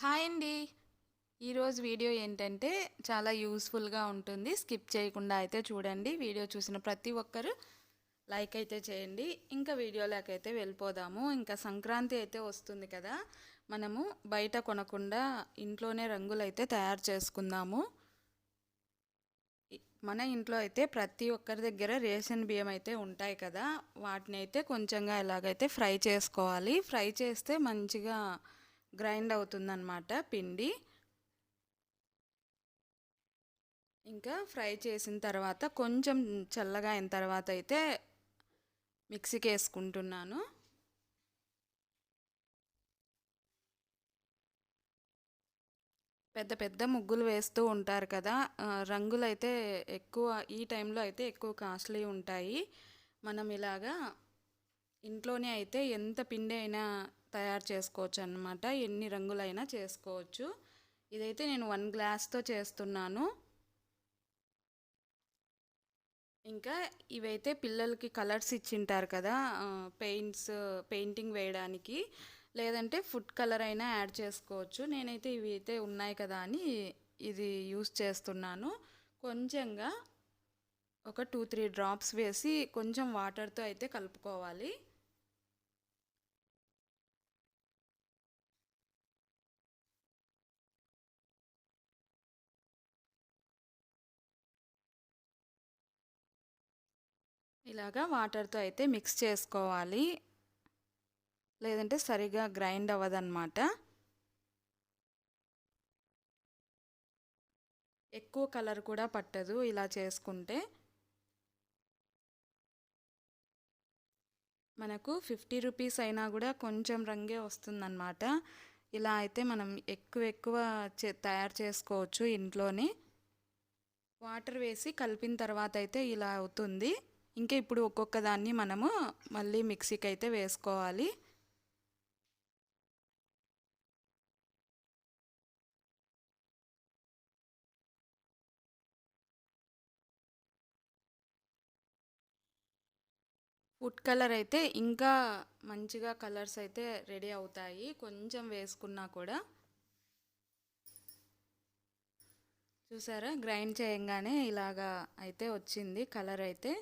Hi అండి. ఈరోజు video ఏంటంటే చాలా యూస్ఫుల్గా ఉంటుంది. స్కిప్ చేయకుండా అయితే చూడండి. వీడియో చూసిన ప్రతి ఒక్కరు లైక్ అయితే చేయండి. ఇంకా వీడియోలోకి అయితే వెళ్ళిపోదాము. ఇంకా సంక్రాంతి అయితే వస్తుంది కదా. మనము బయట కొనకుండా ఇంట్లోనే రంగులు అయితే తయారు చేసుకుందాము. మన ఇంట్లో అయితే ప్రతి ఒక్కరి దగ్గర రేషన్ బియ్యం అయితే ఉంటాయి కదా. వాటిని అయితే కొంచెంగా ఎలాగైతే ఫ్రై చేసుకోవాలి. ఫ్రై చేస్తే మంచిగా గ్రైండ్ అవుతుందన్నమాట పిండి. ఇంకా ఫ్రై చేసిన తర్వాత కొంచెం చల్లగా అయిన తర్వాత అయితే మిక్సీకి వేసుకుంటున్నాను. పెద్ద పెద్ద ముగ్గులు వేస్తూ ఉంటారు కదా రంగులు అయితే ఎక్కువ ఈ టైంలో అయితే ఎక్కువ కాస్ట్లీ ఉంటాయి. మనం ఇలాగా ఇంట్లోనే అయితే ఎంత పిండి అయినా తయారు చేసుకోవచ్చు అన్నమాట ఎన్ని రంగులైనా చేసుకోవచ్చు. ఇదైతే నేను వన్ గ్లాస్తో చేస్తున్నాను. ఇంకా ఇవైతే పిల్లలకి కలర్స్ ఇచ్చింటారు కదా పెయింట్స్ పెయింటింగ్ వేయడానికి. లేదంటే ఫుడ్ కలర్ అయినా యాడ్ చేసుకోవచ్చు. నేనైతే ఇవి అయితే ఉన్నాయి కదా అని ఇది యూస్ చేస్తున్నాను. కొంచెంగా ఒక టూ త్రీ డ్రాప్స్ వేసి కొంచెం వాటర్తో అయితే కలుపుకోవాలి. ఇలాగా వాటర్తో అయితే మిక్స్ చేసుకోవాలి. లేదంటే సరిగా గ్రైండ్ అవ్వదన్నమాట. ఎక్కువ కలర్ కూడా పట్టదు ఇలా చేసుకుంటే. మనకు ఫిఫ్టీ రూపీస్ అయినా కూడా కొంచెం రంగే వస్తుందన్నమాట. ఇలా అయితే మనం ఎక్కువ ఎక్కువ చే తయారు చేసుకోవచ్చు ఇంట్లోనే. వాటర్ వేసి కలిపిన తర్వాత అయితే ఇలా అవుతుంది. ఇంకా ఇప్పుడు ఒక్కొక్క దాన్ని మనము మళ్ళీ మిక్సీకి అయితే వేసుకోవాలి. ఫుడ్ కలర్ అయితే ఇంకా మంచిగా కలర్స్ అయితే రెడీ అవుతాయి. కొంచెం వేసుకున్నా కూడా. చూసారా? గ్రైండ్ చేయంగానే ఇలాగా అయితే వచ్చింది కలర్ అయితే.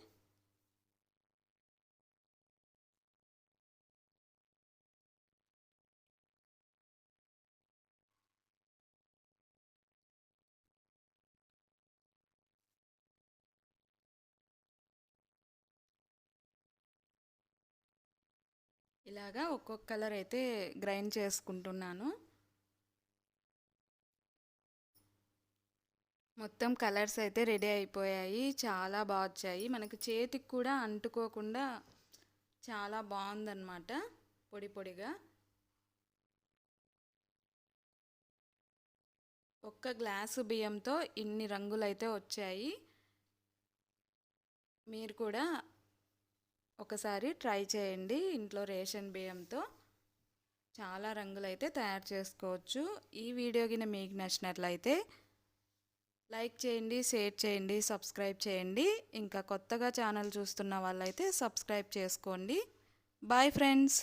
ఇలాగా ఒక్కొక్క కలర్ అయితే గ్రైండ్ చేసుకుంటున్నాను. మొత్తం కలర్స్ అయితే రెడీ అయిపోయాయి. చాలా బాగా వచ్చాయి. మనకి చేతికి కూడా అంటుకోకుండా చాలా బాగుందన్నమాట పొడి పొడిగా. ఒక్క గ్లాసు బియ్యంతో ఇన్ని రంగులు అయితే వచ్చాయి. మీరు కూడా ఒకసారి ట్రై చేయండి ఇంట్లో రేషన్ బియ్యంతో. చాలా రంగులు అయితే తయారు చేసుకోవచ్చు. ఈ వీడియో కింద మీకు నచ్చినట్లయితే లైక్ చేయండి షేర్ చేయండి సబ్స్క్రైబ్ చేయండి. ఇంకా కొత్తగా ఛానల్ చూస్తున్న వాళ్ళైతే సబ్స్క్రైబ్ చేసుకోండి. Bye friends.